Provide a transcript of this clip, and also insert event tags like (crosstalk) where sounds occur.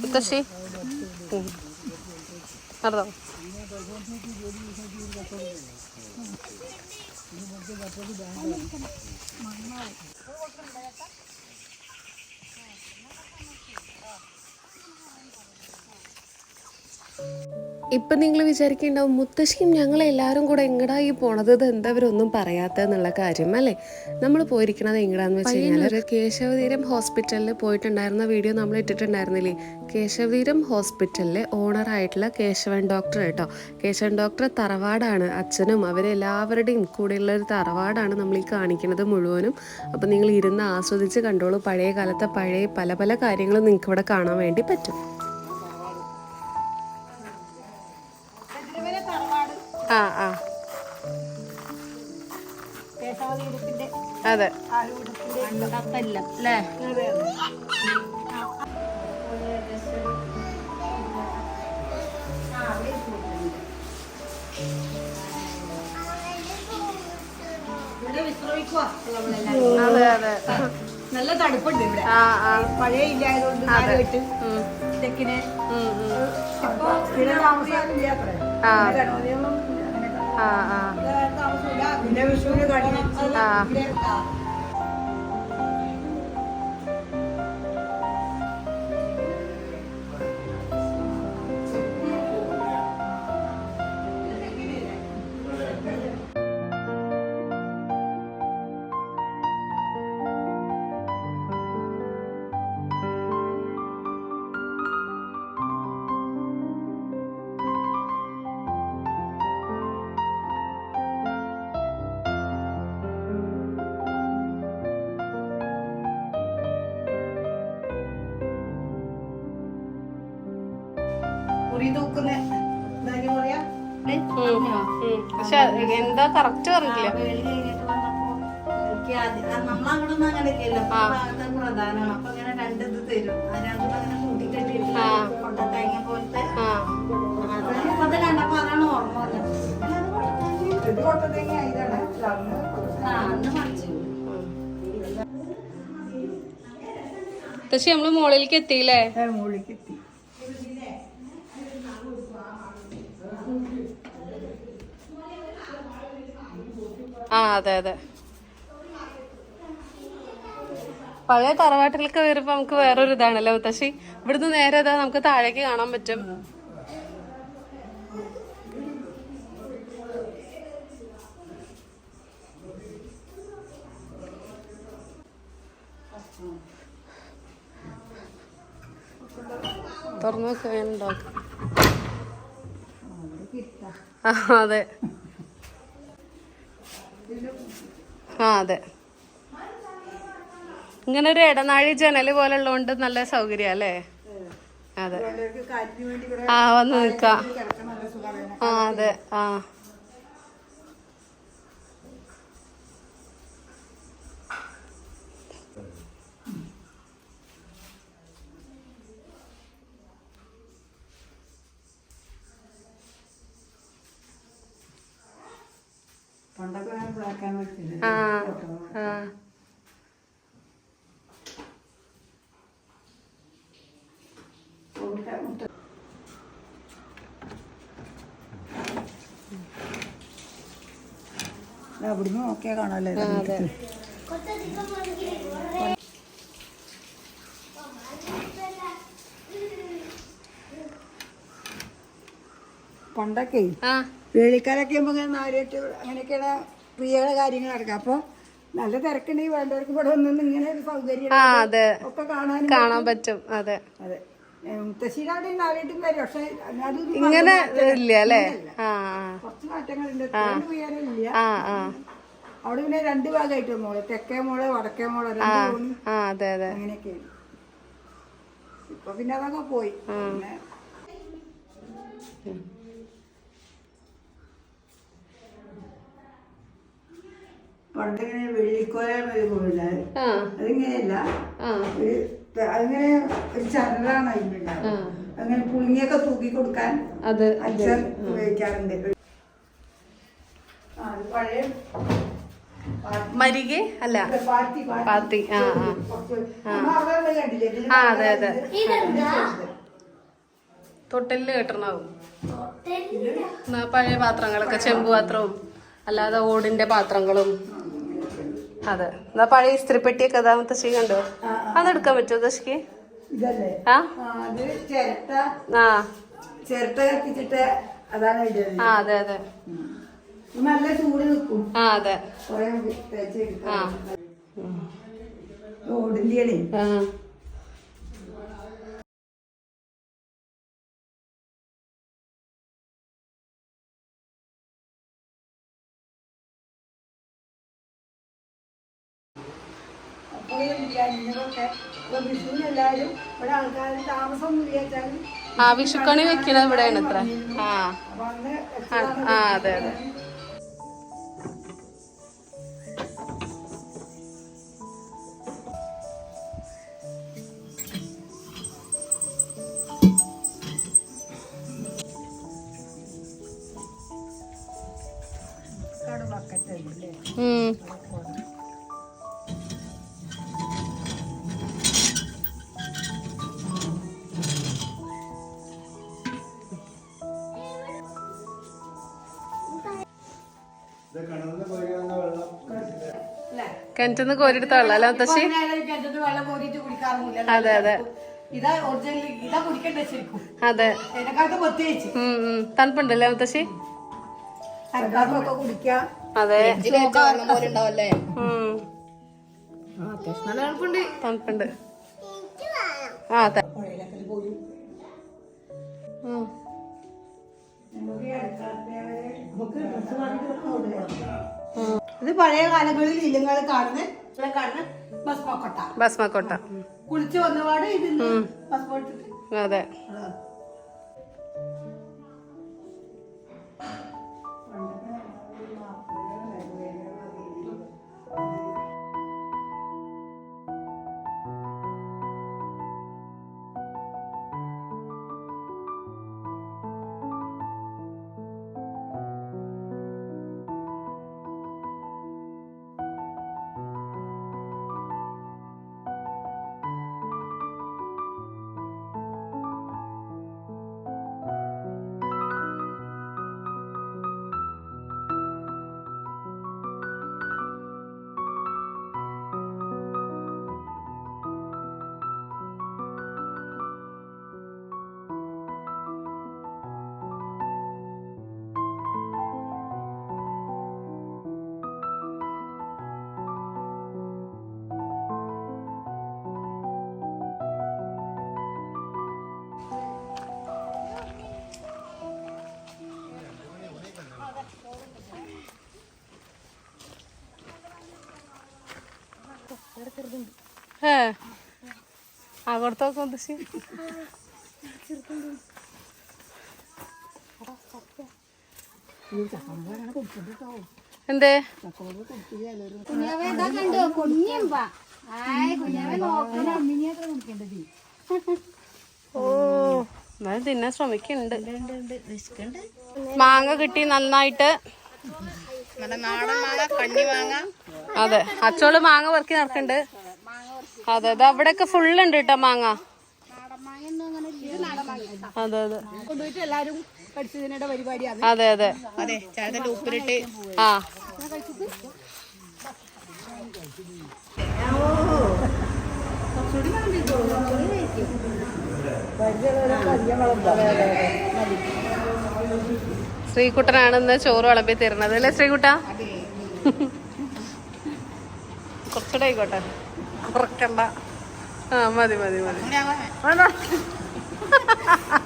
മുത്തശ്ശി ഉം. നടന്നോ ഇപ്പം നിങ്ങൾ വിചാരിക്കേണ്ടാവും മുത്തശ്ശിയും ഞങ്ങളെല്ലാവരും കൂടെ എങ്ങടാ ഈ പോണത്? ഇത് എന്താ ഇവരൊന്നും പറയാത്തെന്നുള്ള കാര്യം അല്ലേ? നമ്മൾ പോയിരിക്കണത് എങ്ങടാന്ന് വെച്ച് കഴിഞ്ഞാൽ ഒരു കേശവതീരം ഹോസ്പിറ്റലിൽ പോയിട്ടുണ്ടായിരുന്ന വീഡിയോ നമ്മൾ ഇട്ടിട്ടുണ്ടായിരുന്നില്ലേ? കേശവതീരം ഹോസ്പിറ്റലിലെ ഓണറായിട്ടുള്ള കേശവൻ ഡോക്ടർ കേട്ടോ. കേശവൻ ഡോക്ടർ തറവാടാണ്. അച്ഛനും അവരെല്ലാവരുടെയും കൂടെയുള്ള ഒരു തറവാടാണ് നമ്മൾ ഈ കാണിക്കുന്നത് മുഴുവനും. അപ്പം നിങ്ങൾ ഇരുന്ന് ആസ്വദിച്ച് കണ്ടോളൂ പഴയ കാലത്തെ പഴയ പല പല കാര്യങ്ങളും നിങ്ങൾക്ക് ഇവിടെ കാണാൻ വേണ്ടി പറ്റും. അതെ. അല്ലേ. അതെ അതെ. നല്ല തണുപ്പുണ്ട് ഇവിടെ. പഴയ ഇല്ലായതുകൊണ്ട് ഉം, തെക്കിന്. ഇപ്പൊ സ്ഥിര താമസിയാനില്ല അത്രേ താമസമില്ല പിന്നെ വിഷുവിന് കടി തൂക്കുന്ന? പക്ഷെ എന്താ കറക്റ്റ് പറഞ്ഞില്ല നമ്മളങ്ങോട്ടൊന്നും അങ്ങനെ ഇല്ലല്ലോ അപ്പൊ ഭാഗത്ത് പ്രധാനമാണ് അപ്പൊ ഇങ്ങനെ രണ്ട് ഇത് തരും. ആ രണ്ടും അങ്ങനെ കൂട്ടിക്കെട്ടിട്ട് ആ. കൊണ്ടത്തേങ്ങ പോലത്തെ. ആ. അത് ഇപ്പൊ ഇത് കണ്ടപ്പോ അതാണ് ഓർമ്മ വന്നത്. ആ അന്ന് പഠിച്ചു പക്ഷെ നമ്മൾ മുകളിലേക്ക് എത്തിയില്ലേ? മുകളിലെത്തി ആ അതെ അതെ. പഴയ തറവാട്ടിലൊക്കെ വരുമ്പോ നമുക്ക് വേറൊരു ഇതാണല്ലോ മുത്തശ്ശി? ഇവിടുന്ന് നേരെ ഇതാ നമുക്ക് താഴേക്ക് കാണാൻ പറ്റും. തുറന്നു വെക്കുന്നുണ്ടോ അതെ. ആ അതെ. ഇങ്ങനെ ഒരു ഇടനാഴി ജനൽ പോലെ ഉള്ളതുകൊണ്ട് നല്ല സൗകര്യം അല്ലേ? അതെ. ആ വന്ന് സുഖമാണ് ആ അതെ. ആ. ആ ആ. അവിടുന്ന് നോക്കിയാ കാണാല്ലേ? പണ്ടൊക്കെ ആ. വേളിക്കാലൊക്കെ ആകുമ്പോൾ ഇങ്ങനെ നാലുകെട്ട് അങ്ങനെയൊക്കെയാണ് പ്രിയയുടെ കാര്യങ്ങൾ നടക്കുക അപ്പോൾ നല്ല തിരക്കുണ്ടെങ്കിൽ വേണ്ടവർക്ക് ഇവിടെ ഒന്നും ഇങ്ങനെ ഒരു സൗകര്യം ഒക്കെ കാണാൻ കാണാൻ പറ്റും. അതെ. അതെ. മുത്തശ്ശീരാടെ നാലുകെട്ടും വരും. പക്ഷെ അതൊന്നും ഇങ്ങനെ ഇല്ല. അല്ലേ? കുറച്ച് മാറ്റങ്ങളുണ്ട്. അവിടെ പിന്നെ രണ്ട് ഭാഗമായിട്ട് മോൾ. തെക്കേ മോൾ വടക്കേ മോൾ അങ്ങനെയൊക്കെ ഇപ്പൊ പിന്നെ അതൊക്കെ പോയി. പിന്നെ പണ്ടിങ്ങനെ വെള്ളിക്കോല പോയില്ല? ആ. അതിങ്ങനെയല്ല. ആ. ഒരു അതിങ്ങനെ ഒരു ചരലാണ് അതിലുണ്ടാവുക. അങ്ങനെ പുളിങ്ങിയൊക്കെ തൂക്കി കൊടുക്കാൻ അത് അച്ഛൻ ഉപയോഗിക്കാറുണ്ട്. ആ, അത് പഴയ മരികെ? അല്ല. പാത്തി ആ ആ. അതെ, അതെ. ഇതെന്താ? തൊട്ടിൽ കെട്ടണാവും പഴയ പാത്രങ്ങളൊക്കെ ചെമ്പ് പാത്രവും അല്ലാതെ ഓടിന്റെ പാത്രങ്ങളും. അതെ. എന്നാ പഴയ ഇസ്ത്രിപ്പെട്ടിയൊക്കെ അതാ മുത്തശ്ശി കണ്ടോ? അതെടുക്കാൻ പറ്റുമോ മുത്തശ്ശിക്ക് ആ? ആ, ചിരട്ട. കത്തിച്ചിട്ട് അതാണ് ആ അതെ അതെ. നല്ല ചൂട് നിൽക്കും. ആ അതെ. ആ. ഓടിന്റെ ഇങ്ങനെയൊക്കെ ഇപ്പൊ വിഷുവിന് എല്ലാവരും ഇവിടെ ആൾക്കാർ താമസം എന്ന് വിചാരിച്ചാലും ആ വിഷുക്കണി വെക്കണത് ഇവിടെയാണ് ഇത്ര ആ, ആ അതെ അതെ. കിണറ്റിന്ന് കോരിയെടുത്ത വെള്ളം അല്ല മുത്തശ്ശി അതെ അതെ. ഇതാ ഒറിജിനൽ ഇതാ കുടിക്കണ്ടേ ശരിക്കും. അതെ. തണുപ്പുണ്ടല്ലേ മുത്തശ്ശി? അതെ. തണുപ്പുണ്ട്. ആ അതെ. ഇത് പഴയ കാലങ്ങളിൽ ഇല്ലങ്ങൾ കാണുന്ന കാണുന്ന ബസ് പൊക്കട്ട ഭസ്മക്കോട്ട കുളിച്ച് വന്നപാട് ഇത് ഭസ്മ അതെ. ഏ. ആ കൊടുത്തോക്കെ മുത്തശ്ശി എന്തേ? ഓ എന്നാലും തിന്നാൻ ശ്രമിക്കുന്നുണ്ട്. മാങ്ങ കിട്ടി നന്നായിട്ട്. നല്ല നാടൻ മാങ്ങ കണ്ണി മാങ്ങ. അതെ അച്ചോൾ മാങ്ങ വർക്കി നടക്കുന്നുണ്ട്. അതെ അതെ. അവിടെയൊക്കെ ഫുള്ള് ഉണ്ട് കേട്ടോ മാങ്ങ. അതെ അതെ. കൊണ്ടുപോയിട്ട് എല്ലാരും പഠിച്ചതിനുടെ പരിപാടിയാണ്. അതെ അതെ. അതെ ഉപ്പിലിട്ട് ആ. ശ്രീകുട്ടനാണ് ഇന്ന് ചോറ് വിളമ്പി തരുന്നത്. അല്ലേ ശ്രീകുട്ട? കുറച്ചുകൂടെ ആയിക്കോട്ടെ. കുറക്കണ്ട ആ മതി മതി മതി. വേണ്ട (laughs)